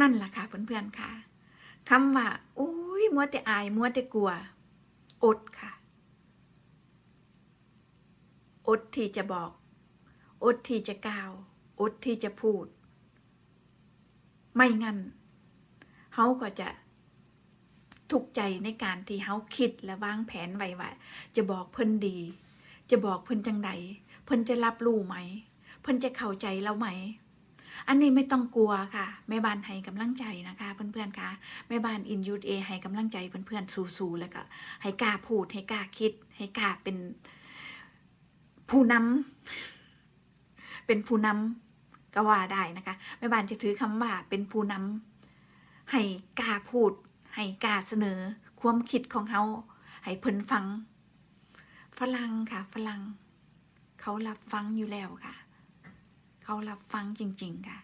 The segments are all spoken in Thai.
นั่นล่ะค่ะเพื่อนๆค่ะคำว่าอุ้ยมัวแต่อายมัวแต่กลัว อดค่ะ อดที่จะบอก อดที่จะกล่าว อดที่จะพูด ไม่งั้นเฮาก็จะทุกข์ใจในการที่เฮาคิดและวางแผนไว้ว่าจะบอกเพิ่นดี จะบอกเพิ่นจังใดเพิ่นจะรับรู้ไหม เพิ่นจะเข้าใจเราไหม อันนี้ไม่ต้องกลัวค่ะแม่บ้านให้กำลังใจนะคะ เพื่อนๆค่ะแม่บ้านอินยูเอให้กำลังใจเพื่อนๆสู้ๆแล้วก็ให้กล้าพูดให้กล้าคิด ให้กล้าเป็นผู้นำเป็นผู้นำก็ว่าได้นะคะแม่บ้านจะถือคำว่าเป็นผู้นำให้กล้าพูด ให้กล้าเสนอ ความคิดของเขาให้เพิ่นฟังฝรั่งค่ะฝรั่งเขารับฟังอยู่แล้วค่ะ เขารับฟังจริง ๆ ค่ะ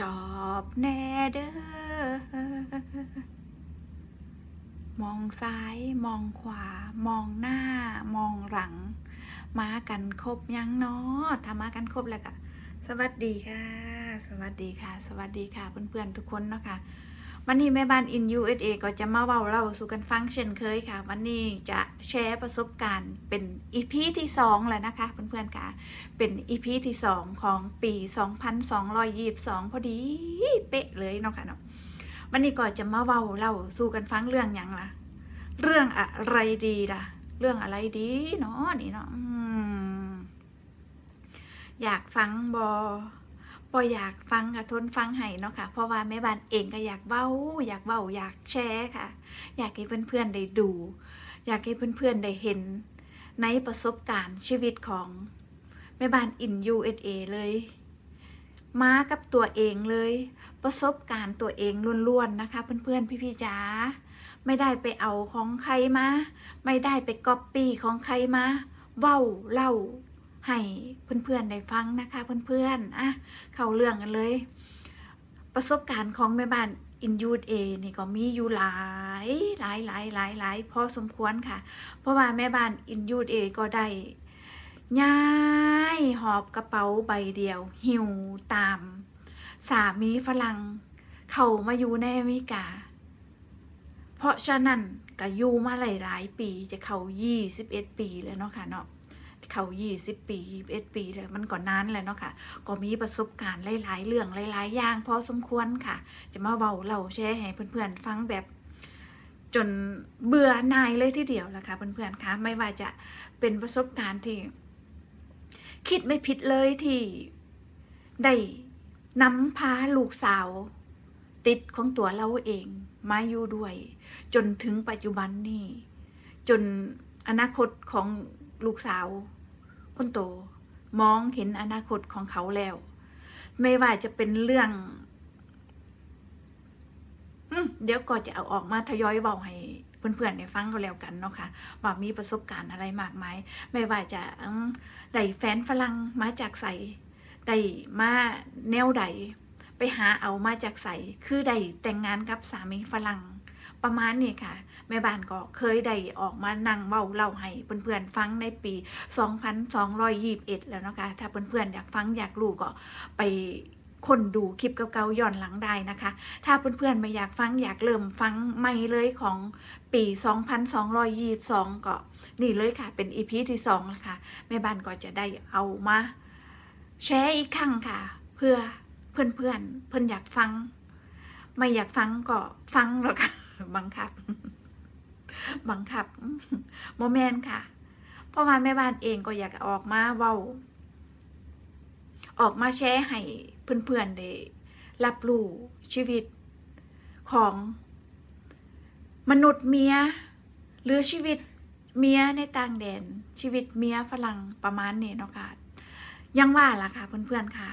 จอบแน่เด้อ มองซ้ายมองขวา มองหน้า มองหลัง มากันครบยังเนาะถ้ามากันครบแล้วก็สวัสดีค่ะ สวัสดีค่ะ สวัสดีค่ะ เพื่อนๆทุกคนเนาะค่ะ วันนี้แม่บ้าน in USA ก็จะมาเว้าเล่าสู่กันฟังเช่นเคยค่ะ วันนี้จะแชร์ประสบการณ์เป็น EP ที่2แล้วนะคะเพื่อนๆค่ะ เป็น EP ที่2ของปี 2222 พอดีเป๊ะเลยเนาะค่ะเนาะวันนี้ก็จะมาเว้าเล่าสู่กันฟังเรื่องหยังล่ะเรื่องอะไรดีล่ะ เรื่องอะไรดีเนาะนี่เนาะออยากฟังบอ พออยากฟังค่ะทนฟังให้เนาะค่ะ เพราะว่าแม่บ้านเองก็อยากเว้า อยากเว้าอยากแชร์ค่ะ อยากให้เพื่อนๆได้ดู อยากให้เพื่อนๆได้เห็น ในประสบการณ์ชีวิตของแม่บ้านอิน USA เลย มากับตัวเองเลย ประสบการณ์ตัวเองล้วนๆนะคะ เพื่อนๆพี่ๆจ๋าไม่ได้ไปเอาของใครมา ไม่ได้ไปก๊อปปี้ของใครมา เว้าเล่า ให้เพื่อนๆได้ฟังนะคะเพื่อนๆอะเข้าเรื่องกันเลย ประสบการณ์ของแม่บ้านอินยูดเอนี่ก็มีอยู่หลายหลายหลายหลายหลายพอสมควรค่ะ เพราะว่าแม่บ้านอินยูดเอก็ได้ย้ายหอบกระเป๋าใบเดียว หิวตาม สามีฝรั่งเข้ามาอยู่ในอเมริกา เพราะฉะนั้นก็อยู่มาหลาย ๆ ปีจะเข้า21ปีแล้วเนาะค่ะเนาะ เขา20ปี21ปีเลยมันก็นานแล้วเนาะค่ะ ก็มีประสบการณ์หลายๆเรื่องหลายๆอย่างพอสมควรค่ะ จะมาเบาเล่าแชร์ให้เพื่อนๆฟังแบบจนเบื่อนายเลยทีเดียวละค่ะเพื่อนๆคะไม่ว่าจะเป็นประสบการณ์ที่ คิดไม่ผิดเลยที่ได้นำพาลูกสาว ติดของตัวเราเองมาอยู่ด้วย จนถึงปัจจุบันนี้ จนอนาคตของลูกสาว คนโต มองเห็นอนาคตของเขาแล้ว ไม่ว่าจะเป็นเรื่องเดี๋ยวก็จะเอาออกมาทยอยเบาให้เพื่อนๆได้ฟังก็แล้วกันเนาะค่ะว่ามีประสบการณ์อะไรมากมายไม่ว่าจะได้แฟนฝรั่งมาจากใสได้มาแนวใดไปหาเอามาจากใสคือได้แต่งงานกับสามีฝรั่ง ประมาณนี้ค่ะ แม่บ้านก็เคยได้ออกมานั่งเว้าเล่าให้เพื่อนๆฟังในปี 2221 แล้วเนาะคะถ้าเพื่อนๆอยากฟังอยากรู้ก็ไปคนดูคลิปเก่าๆย้อนหลังได้นะคะ ถ้าเพื่อนๆไม่อยากฟังอยากเริ่มฟังใหม่เลยของปี 2222 ก็นี่เลยค่ะ เป็น EP ที่2แล้วค่ะแม่บ้านก็จะได้เอามาแชร์อีกครั้งค่ะ เพื่อเพื่อนๆเพื่อนอยากฟัง ไม่อยากฟังก็ฟังหรอกค่ะ บังคับ บังคับโมเมนค่ะ เพราะว่าแม่บ้านเองก็อยากออกมาเว้า ออกมาแชร์ให้เพื่อนๆได้รับรู้ชีวิตของมนุษย์เมีย หรือชีวิตเมียในต่างแดน ชีวิตเมียฝรั่งประมาณนี้เนาะค่ะยังว่าล่ะค่ะเพื่อนๆค่ะ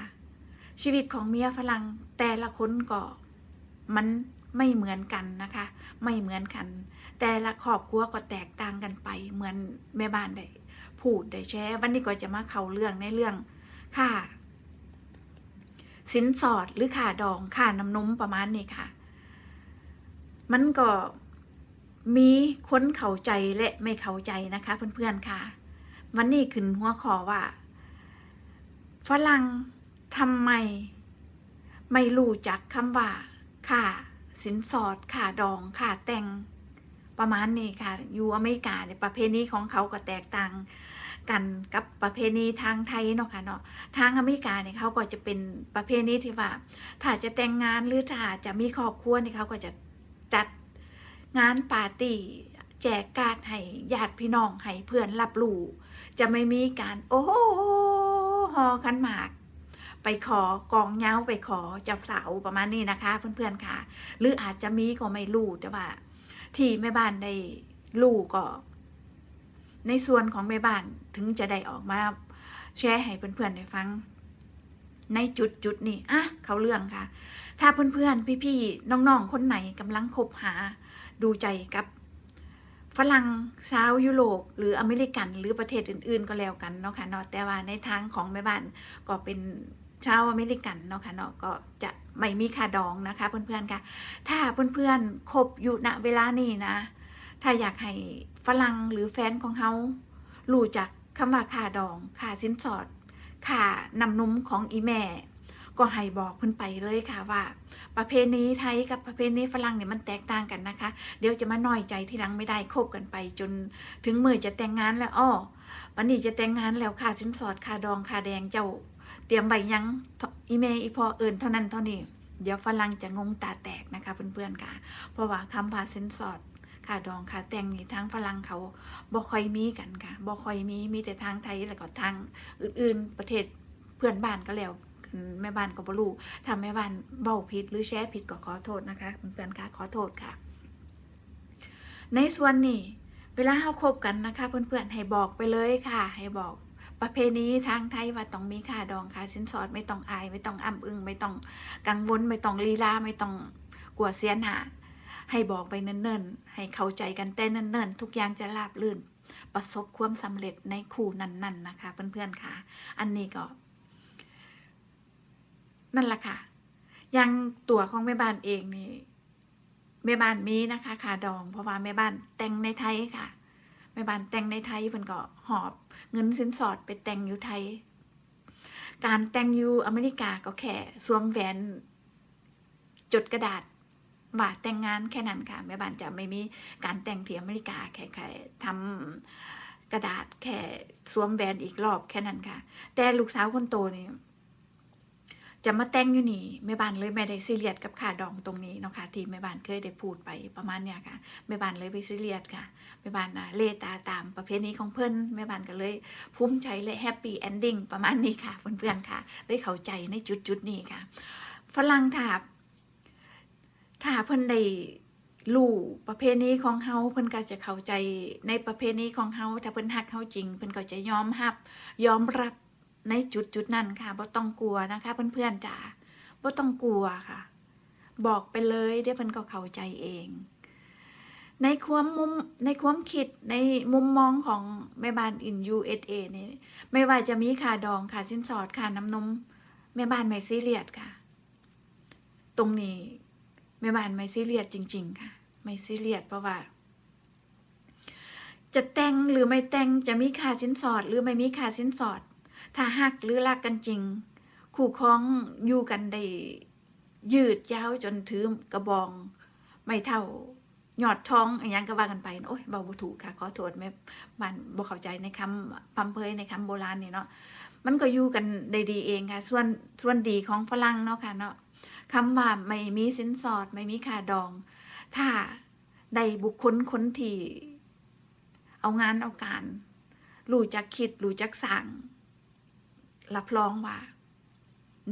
ชีวิตของเมียฝรั่งแต่ละคนก็มัน ไม่เหมือนกันนะคะ ไม่เหมือนกัน แต่ละครอบครัวก็แตกต่างกันไป เหมือนแม่บ้านได้พูดได้แชร์วันนี้ก็จะมาเข้าเรื่องในเรื่องค่าสินสอดหรือค่าดองค่าน้ำนมประมาณนี้ค่ะ มันก็มีคนเข้าใจและไม่เข้าใจนะคะ เพื่อนๆค่ะ วันนี้ขึ้นหัวข้อว่าฝรั่งทำไม ไม่รู้จักคำว่าค่า สินสอดค่าดองค่าแต่งประมาณนี้ค่ะ อยู่อเมริกาเนี่ยประเพณีของเขาก็แตกต่างกันกับประเพณีทางไทยเนาะค่ะเนาะทางอเมริกาเนี่ยเขาก็จะเป็นประเพณีที่ว่าถ้าจะแต่งงานหรือถ้าจะมีครอบครัวเนี่ยเขาก็จะจัดงานปาร์ตี้แจกการ์ดให้ญาติพี่น้องให้เพื่อนรับรู้จะไม่มีการ โอ้โหหอขันหมาก ไปขอกองเย้าไปขอเจ้าสาวประมาณนี้นะคะ เพื่อนๆค่ะ หรืออาจจะมีก็ไม่รู้แต่ว่า ที่แม่บ้านได้รู้ก็ ในส่วนของแม่บ้านถึงจะได้ออกมาแชร์ให้เพื่อนๆได้ฟัง ในจุดจุดๆนี้อะเขาเรื่องค่ะ ถ้าเพื่อนๆพี่ๆน้องๆคนไหนกำลังคบหาดูใจกับฝรั่งชาวยุโรปหรืออเมริกันหรือประเทศอื่น ๆ ก็แล้วกันเนาะค่ะเนาะแต่ว่าในทางของแม่บ้านก็เป็น ชาวอเมริกันเนาะค่ะเนาะก็จะไม่มีค่าดองนะคะ เพื่อนๆค่ะ ถ้าเพื่อนๆคบอยู่ณเวลานี้นะ ถ้าอยากให้ฝรั่งหรือแฟนของเขารู้จักคำว่าค่าดองค่าสินสอดค่านำนมของอีแม่ ก็ให้บอกเพิ่อนไปเลยค่ะว่า ประเพณีไทยกับประเพณีฝรั่งเนี่ยมันแตกต่างกันนะคะ เดี๋ยวจะมาน้อยใจที่หลังไม่ได้คบกันไป จนถึงมือจะแต่งงานแล้วอ้อวันนี้จะแต่งงานแล้วค่าสินสอดค่าดองค่าแดงเจ้า เตรียมใบยังอีเมอีพอเอิญเท่านั้นเท่านี้เดี๋ยวฝรั่งจะงงตาแตกนะคะเพื่อนๆค่ะ เพราะว่าคำว่าสินสอดค่าดองค่าแต่งนี่ทางฝรั่งเขาบ่ค่อยมีกันค่ะบ่ค่อยมีมีแต่ทางไทยแล้วก็ทางอื่นๆประเทศเพื่อนบ้านก็แล้วแม่บ้านก็บ่รู้ถ้าแม่บ้านเบ้าผิดหรือแชร์ผิดก็ขอโทษนะคะเพื่อนๆค่ะขอโทษค่ะ ในส่วนนี้เวลาเขาคบกันนะคะ เพื่อนๆให้บอกไปเลยค่ะ ให้บอก ประเพณีทางไทยว่าต้องมีค่าดองค่าสินสอดไม่ต้องอาย ไม่ต้องอ้ำอึงไม่ต้องกังวลไม่ต้องลีลาไม่ต้องกลัวเสียหน้าให้บอกไปเนิ่นๆ ให้เข้าใจกันแต่เนิ่นๆ ทุกอย่างจะราบรื่น ประสบความสำเร็จในคู่นั้นๆนะคะ เพื่อนๆค่ะ อันนี้ก็ นั่นแหละค่ะ ยังตัวของแม่บ้านเองนี่แม่บ้านมีนะคะค่าดอง เพราะว่าแม่บ้านแต่งในไทยค่ะ ม่บ้านแต่งในไทยเพิ่นก็หอบเงินสินสอดไปแต่งอยู่ไทย การแต่งอยู่อเมริกาก็แค่สวมแหวนจดกระดาษว่าแต่งงานแค่นั้นค่ะแม่บ้านจะไม่มีการแต่งที่อเมริกาแค่แค่ทำกระดาษแค่สวมแหวนอีกรอบแค่นั้นค่ะ แต่ลูกสาวคนโตนี่ จะมาแต่งอยู่นี่แม่บ้านเลยไม่ได้ซีเรียสกับค่าดองตรงนี้เนาะค่ะที่แม่บ้านเคยได้พูดไปประมาณเนี้ยค่ะแม่บ้านเลยไปซีเรียสค่ะแม่บ้านนะเลตาตามประเพณีของเพื่อนแม่บ้านก็เลยภูมิใจและแฮปปี้เอนดิ้งประมาณนี้ค่ะเพื่อนๆค่ะได้เข้าใจในจุดจุดๆนี้ค่ะฝรั่งถ้าถ้าเพิ่นได้รู้ประเพณีของเฮาเพิ่นก็จะเข้าใจในประเพณีของเฮาถ้าเพิ่นฮักเฮาจริง เพิ่นก็จะยอมรับยอมรับ ในจุดจุดๆนั้นค่ะบ่ต้องกลัวนะคะ เพื่อนๆจ๋าบ่ต้องกลัวค่ะ บอกไปเลยเดี๋ยวเพิ่อนก็เข้าใจเอง ในความมุมในความคิดในมุมมองของแม่บ้านอิน USA นี่ไม่ว่าจะมีค่าดองค่าสินสอดค่าน้ำนมแม่บ้านไม่ซีเรียสค่ะ ตรงนี้แม่บ้านไม่ซีเรียสจริง ๆ ค่ะ ไม่ซีเรียสเพราะว่าจะแต่งหรือไม่แต่งจะมีค่าสินสอด หรือไม่มีค่าสินสอด ถ้าหักหรือรักกันจริง คู่ครองอยู่กันได้ยืดยาวจนถือกระบอง ไม่เท่าหยอดท้องอย่างก็ว่ากันไปโอ้ยเบาบ่ถูกค่ะ ขอโทษแม่บ้านบ่เข้าใจในคำพัมเพยในคำโบราณนี่เนาะมันก็อยู่กันได้ดีเองค่ะ ส่วนส่วนดีของฝรั่งเนาะค่ะเนาะคำว่าไม่มีสินสอด ไม่มีค่าดอง ถ้าได้บุคคลคนที่เอางานเอาการรู้จักคิดรู้จักสั่ง รับรองว่า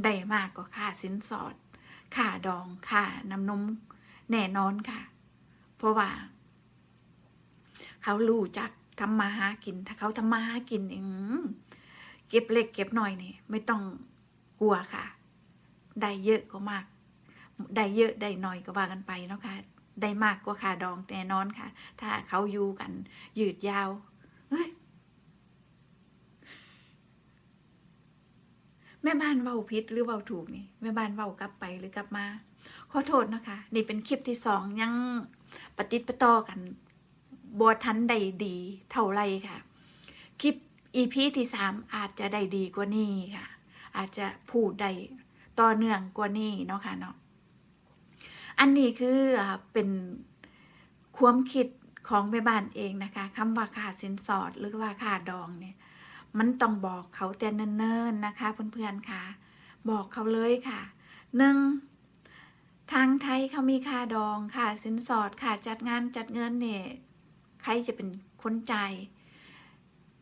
ได้มากกว่าค่าสินสอด ค่าดองค่าน้ำนมแน่นอนค่ะ เพราะว่า เขารู้จักทำมาหากิน ถ้าเขาทำมาหากินเองเก็บเล็กเก็บน้อยนี่ไม่ต้องกลัวค่ะ ได้เยอะก็มาก ได้เยอะได้น้อยก็ว่ากันไปเนาะค่ะ ได้มากกว่าค่าดองแน่นอนค่ะ ถ้าเขาอยู่กันยืดยาว เฮ้ย แม่บ้านเว้าผิดหรือเว้าถูกนี่แม่บ้านเว้ากลับไปหรือกลับมา ขอโทษนะคะ นี่เป็นคลิปที่สองยังปฏิดประต่อกันบวทันได้ดีเท่าไรค่ะ คลิปอีพีที่สามอาจจะได้ดีกว่านี้ค่ะ อาจจะพูดได้ต่อเนื่องกว่านี้เนาะค่ะเนาะอันนี้คือเป็นความคิดของแม่บ้านเองนะคะคำว่าค่าสินสอดหรือว่าค่าดองเนี่ย มันต้องบอกเขาแต่เนิ่นๆนะคะเพื่อนๆค่ะ บอกเขาเลยค่ะหนึ่งทางไทยเขามีค่าดองค่ะ สินสอดค่ะจัดงานจัดเงินเนี่ยใครจะเป็นคนจ่าย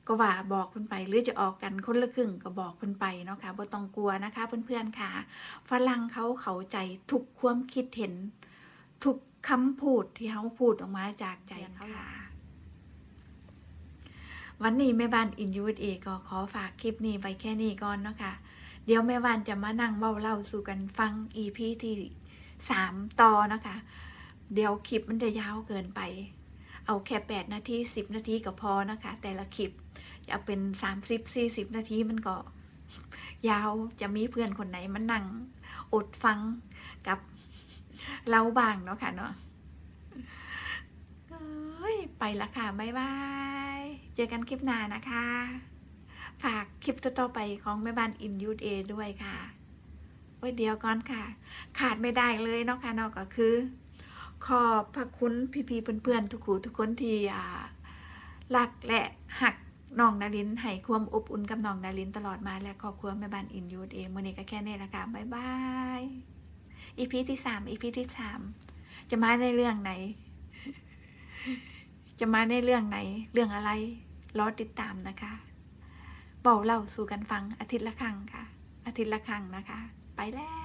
ก็ว่าบอกคุณไปหรือจะออกกันคนละครึ่งก็บอกคุณไปเนาะค่ะบ่ต้องกลัวนะคะ เพื่อนๆค่ะฝรั่งเขาเข้าใจทุกความคิดเห็น ทุกคำพูดที่เขาพูดออกมาจากใจเขาค่ะ วันนี้แม่บ้านอินยูเอก็ขอฝากคลิปนี้ไว้แค่นี้ก่อนเนาะค่ะ เดี๋ยวแม่บ้านจะมานั่งเบ้าเล่าสู่กันฟัง EP ที่สามต่อเนาะคะเดี๋ยวคลิปมันจะยาวเกินไป เอาแค่แปดนาทีสิบนาทีก็พอนะคะ แต่ละคลิปจะเป็นสามสิบสี่สิบนาทีมันก็ยาวจะมีเพื่อนคนไหนมันนั่งอดฟังกับเราบ้างเนาะค่ะเนาะไปละค่ะ บ๊ายบาย เจอกันคลิปหน้านะคะ ฝากคลิปต่อๆไปของแม่บ้านอินยูเอด้วยค่ะไว้เดียวก่อนค่ะ ขาดไม่ได้เลยเนาะค่ะเนาะก็คือ ขอบพระคุณพี่ๆเพื่อนๆทุกคู่ทุกคนที่อ่ารักและหักน้องนารินให้ความอบอุ่นกับน้องนารินตลอดมาและครอบครัวแม่บ้านอินยูเอมือนี้ก็แค่นี้ละค่ะบ๊ายบายอีพีที่สามอีพีที่สามจะมาในเรื่องไหน จะมาในเรื่องไหน เรื่องอะไร รอติดตามนะคะบอกเล่าสู่กันฟังอาทิตย์ละครั้งค่ะ อาทิตย์ละครั้งนะคะ ไปแล้ว